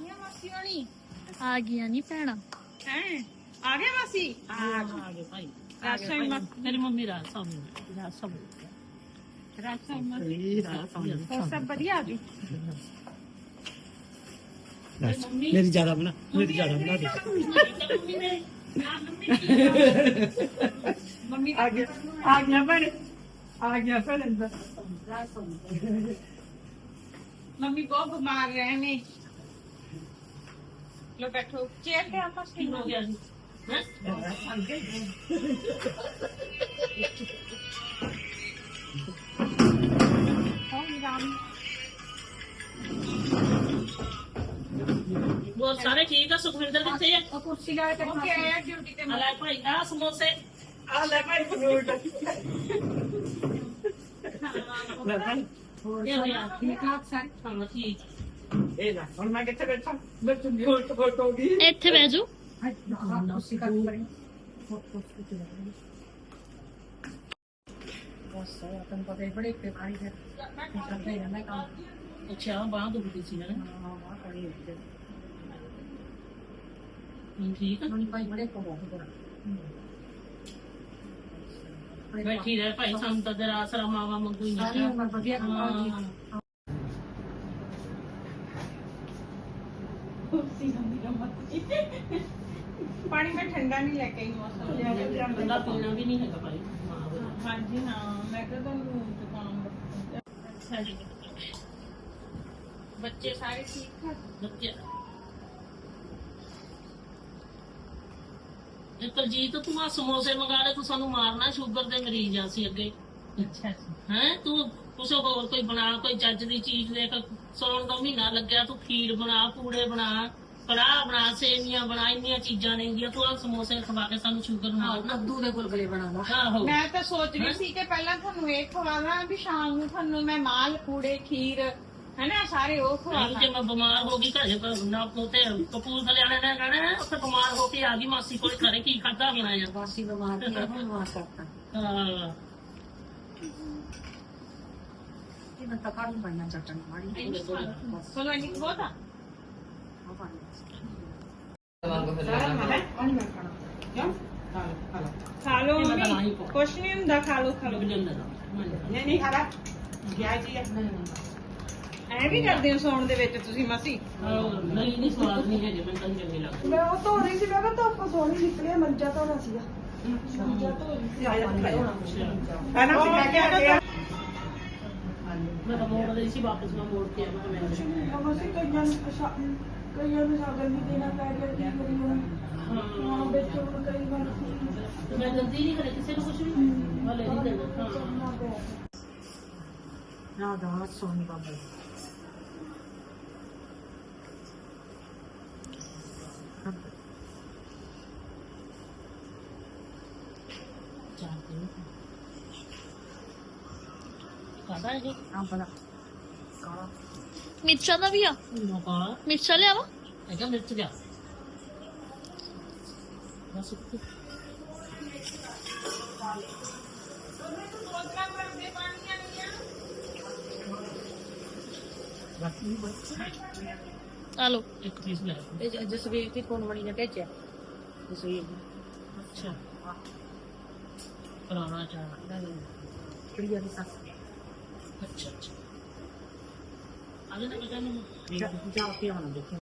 ਗਈਆਂ ਮਾਸੀ ਹੋਣੀ? ਆ ਗਈਆਂ ਨਹੀਂ ਭੈਣਾ। ਹੈ? ਆ ਗਏ ਮਾਸੀ? ਆ ਗਏ ਭਾਈ। ਰਾਸ਼ਾ ਹੀ ਮਾ- ਮੇਰੀ ਮੰਮੀ ਰਾਤ ਸੌਂ ਰਾਤ ਸੌਂ ਰਾਸ਼ਾ ਹੀ ਮਾ- ਇਹ ਰਾਤ ਸੌਂ ਹੋਰ ਸਭ ਵਧੀਆ ਆ ਗਈ ਮੇਰੀ ਜ਼ਿਆਦਾ ਬਣਾ ਮੇਰੀ ਜ਼ਿਆਦਾ ਬਣਾ ਦੇ। ਮੰਮੀ ਆ ਗਿਆ ਆ ਗਿਆ ਭੈਣੇ। ਆ ਗਿਆ ਭੈਣੇ। ਮੰਮੀ ਬਹੁਤ ਬਿਮਾਰ ਰਹੇ ਨੇ। ਲੋ ਬੈਠੋ। ਚੇਅਰ ਤੇ ਆਪਾਂ ਕੀ ਹੋ ਗਿਆ ਜੀ। ਹੈਂ? ਹਾਂ ਰਾਮ ਹੋਰ ਸਾਰੇ ਠੀਕ ਆ? ਸੁਖਵਿੰਦਰ ਕਿੱਥੇ ਆ? ਉਹ ਕੁਰਸੀ ਲਾ ਕੇ ਓਕੇ ਆਇਆ ਡਿਊਟੀ ਤੇ ਆ ਲੈ ਭਾਈ ਆ ਸਮੋਸੇ। ਆ ਲੈ ਭਾਈ ਫਰੂਟ ਲੈ ਭਾਈ। ਹੋਇਆ ਠੀਕ ਠਾਕ ਸਰ? ਠੀਕ। ਇਹ ਲੈ ਹੁਣ ਮੈਂ ਕਿੱਥੇ ਬੈਠਾ? ਮੈਂ ਚੁੰਨੀ ਉਲਟ ਫੋਟ ਹੋ ਗਈ ਇੱਥੇ ਬਹਿ ਜਾਓ। ਪੜੀ ਬਸ ਆਪਾਂ ਪਤਾ ਹੀ ਬੜੇ ਤੇ ਭਾਈ ਹੈ ਕਰਦੇ ਰਹਿੰਦਾ ਕੰਮ। ਅੱਛਾ ਬਾਹ ਦੁਖਦੀ ਸੀ ਨਾ। ਹਾਂ ਹਾਂ ਕਰੀ ਉੱਤੇ ਠੀਕ ਆ? ਨਹੀਂ ਭਾਈ ਬੜੇ ਕੋ ਬਹੁਤ ਬੜਾ ਬੈਠੀ ਰਹਿ ਭਾਈ ਸਾਨੂੰ ਤਾਂ ਜਰਾ ਆਸਰਾ ਮਾਵਾ ਮੰਗੂ ਹੀ ਸਾਰੀ ਨਹੀਂ ਉਮਰ ਵਧੀਆ ਕਮਾਉਂਦੀ। ਪਾਣੀ ਮੈਂ ਠੰਡਾ ਨਹੀਂ ਲੈ ਕੇ ਆਈ ਮੌਸਮ ਬੰਦਾ ਪੀਣਾ ਵੀ ਨਹੀਂ ਹੈਗਾ ਭਾਈ। ਹਾਂਜੀ ਹਾਂ ਮੈਂ ਕਿਹਾ ਤੁਹਾਨੂੰ ਦੁਕਾਨ ਅੱਛਾ ਜੀ ਬੱਚੇ ਸਾਰੇ ਠੀਕ ਠਾਕ? ਬੱਚੇ। ਇਹ ਕੁਲਜੀਤ ਤੂੰ ਆ ਸਮੋਸੇ ਮੰਗਾ ਲੈ ਤੂੰ ਸਾਨੂੰ ਮਾਰਨਾ ਸ਼ੂਗਰ ਦੇ ਮਰੀਜ਼ ਆ ਅਸੀਂ ਅੱਗੇ। ਅੱਛਾ ਹੈ? ਤੂੰ ਕੁਛ ਹੋਰ ਕੋਈ ਬਣਾ ਕੋਈ ਚੱਜ ਦੀ ਚੀਜ਼ ਦੇਖ ਸੌਣ ਦਾ ਮਹੀਨਾ ਲੱਗਿਆ ਤੂੰ ਖੀਰ ਬਣਾ ਪੂੜੇ ਬਣਾ ਕੜਾਹ ਬਣਾ ਸੇਵੀਆਂ ਬਣਾ ਇੰਨੀਆਂ ਚੀਜ਼ਾਂ ਨੇਗੀਆਂ ਤੂੰ ਆ ਸਮੋਸੇ ਖਵਾ ਕੇ ਸਾਨੂੰ ਸ਼ੂਗਰ ਮਾਰਨਾ ਕੱਦੂ ਦੇ ਗੁਲਗੁਲੇ ਬਣਾਵਾ। ਆਹੋ। ਮੈਂ ਤਾਂ ਸੋਚ ਰਹੀ ਸੀ ਕਿ ਪਹਿਲਾਂ ਤੁਹਾਨੂੰ ਇਹ ਖਵਾਵਾਂ ਵੀ ਸ਼ਾਮ ਨੂੰ ਤੁਹਾਨੂੰ ਮੈਂ ਮਾਲ ਪੂੜੇ ਖੀਰ ਹੈਨਾ ਸਾਰੇ ਉਹ ਨਹੀਂ ਖਵਾਵਾਂ ਜੇ ਮੈਂ ਬਿਮਾਰ ਹੋ ਗਈ ਘਰੇ ਪਰ ਨਾ ਤੇ ਕਪੂਰ ਥਲੇ ਵਾਲੇ ਨੇ ਕਹਿਣਾ ਉੱਥੇ ਬਿਮਾਰ ਹੋ ਕੇ ਆ ਗਈ ਮਾਸੀ ਕੋਲ ਘਰੇ ਕੀ ਖਾਦਾ ਬਣਾ ਯਾਰ ਵਾਸੀ ਬਿਮਾਰ ਦੀ ਹੈ ਹੁਣ ਵਾਸ ਕਰਤਾ। ਹਾਂ। ਹਾਂ ਲਓ ਇਹ ਮੈਂ ਤਾਂ ਨਹੀਂ। ਪਾਉਣਾ। ਕੁਛ ਨਹੀਂ ਹੁੰਦਾ ਖਾ ਲਓ ਖਾ ਲਓ। ਨਹੀਂ ਨਹੀਂ ਖਾਲਾ ਗਿਆ ਜੀ ਐ ਵੀ ਕਰਦੇ ਹੋ ਸੌਣ ਦੇ ਵਿੱਚ ਤੁਸੀਂ ਮਾਸੀ? ਨਹੀਂ ਨਹੀਂ ਸਵਾਦ ਨਹੀਂ ਹੈਗੇ ਮੈਨੂੰ ਤਾਂ ਚੰਗੇ ਲੱਗਦੇ। ਮੈਂ ਉਹ ਧੋ ਰਹੀ ਸੀ ਮੈਂ ਕਿਹਾ ਧੁੱਪ ਸੋਹਣੀ ਨਿਕਲੀ ਮੰਜਾ ਧੋਣਾ ਸੀਗਾ। ਮੰਜਾ ਧੋ ਰਹੀ ਸੀ ਪਹਿਲਾਂ ਸੀ ਕਹਿ ਕੇ ਹਟਿਆ ਮੈਂ ਤਾਂ ਮੋੜ ਰਹੀ ਸੀ ਵਾਪਸ ਮੈਂ ਮੋੜ ਕੇ ਆਵਾਂ ਮੈਂ ਮਮਾ ਸੀ ਕਈਆਂ ਨੂੰ ਸ਼ਾ- ਕਈਆਂ ਨੂੰ ਸਾਗਰ ਵੀ ਦੇਣਾ ਪੈ ਗਿਆ ਕੀ ਕਰੀ ਹੁਣ ਹਾਂ ਵਿੱਚ ਹੁਣ ਕਈ ਵਾਰ ਸੀ ਮੈਂ ਜਲਦੀ ਨਹੀਂ ਕਰੇ ਕਿਸੇ ਨੂੰ ਕੁਝ ਵੀ ਹਲੇ ਨਹੀਂ ਦੇਣਾ ਹਾਂ ਕਰਨਾ ਪਿਆ ਨਾ ਦਾ ਸੋਨੀ ਬਾਬਾ ਚਾਹ ਪੀਓ। ਕਾਹਦਾ ਹੈ ਜੀ ਆ ਬਣਾ ਕਾਲਾ। ਮਿਰਚਾਂ ਦਾ ਵੀ ਆ। ਨਾ ਕਾਲਾ? ਮਿਰਚਾਂ ਲਿਆਵਾ ਹੈਗਾ ਮਿਰਚ ਗਿਆ ਬਸ ਉੱਤੇ ਆ ਲੋ ਇੱਕ ਪੀਸ ਲੈ ਇਹ ਜਸਵੀਰ ਦੀ ਕੋਣ ਬਣੀ ਨੇ ਭੇਜਿਆ। ਜਸਵੀਰ ਅੱਛਾ। ਪੁਰਾਣਾ ਚਾਹ ਕੁੜੀਆਂ ਦੀ ਸੱਸ। ਅੱਛਾ ਅੱਛਾ। ਅਜੇ ਨਾ ਬਜਾ ਨੂੰ। ਜਾ ਕੇ ਆਉਣਾ ਦੇਖੋ